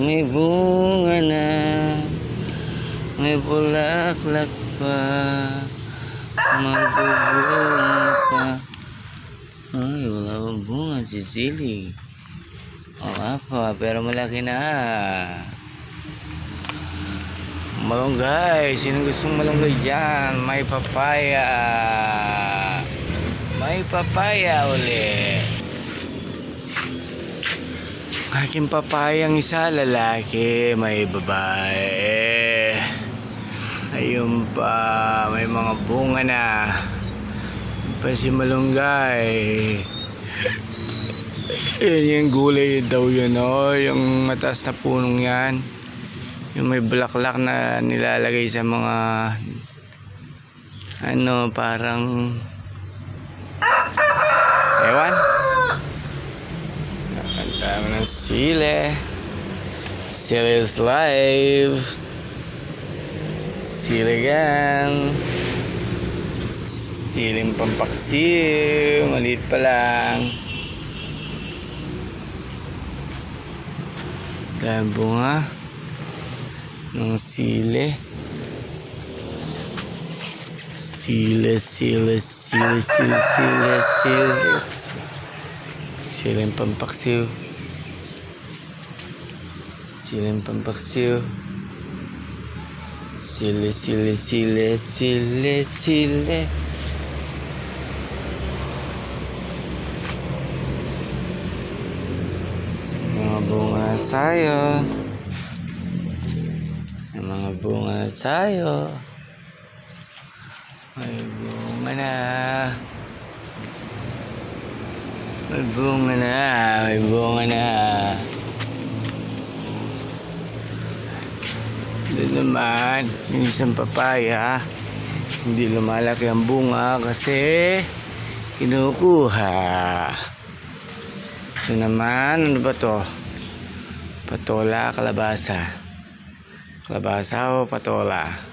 May bunga na May bulaklak pa Magbubunga pa. Ay, wala pang bunga si Silly Oo pa, pero malaki na. Malunggay, sino gustong malunggay dyan? May papaya. May papaya ulit Aking papayang isa lalaki, may babae. Ayun pa, may mga bunga na. Pa si malunggay. Yan yung gulay daw yun, oh. Yung mataas na punong yan. Yung may bulaklak na nilalagay sa mga ano, parang ewan. Dami ng sile. Sile is live. Sile yan. Siling pampaksiw. Maliit pa lang. Dahil bunga ng sile. Sile, sile, sile, sile, sile, sile. Siling pampaksiw. Siling pampaksiw. Sile, sile, sile, sile, sile. Mga bunga tayo. Mga bunga tayo. May bunga na. May bunga na, may bunga na. Doon naman, yung isang papaya, hindi lumalaki ang bunga kasi kinukuha. Ito naman, ano ba to? Patola, kalabasa. Kalabasa o patola?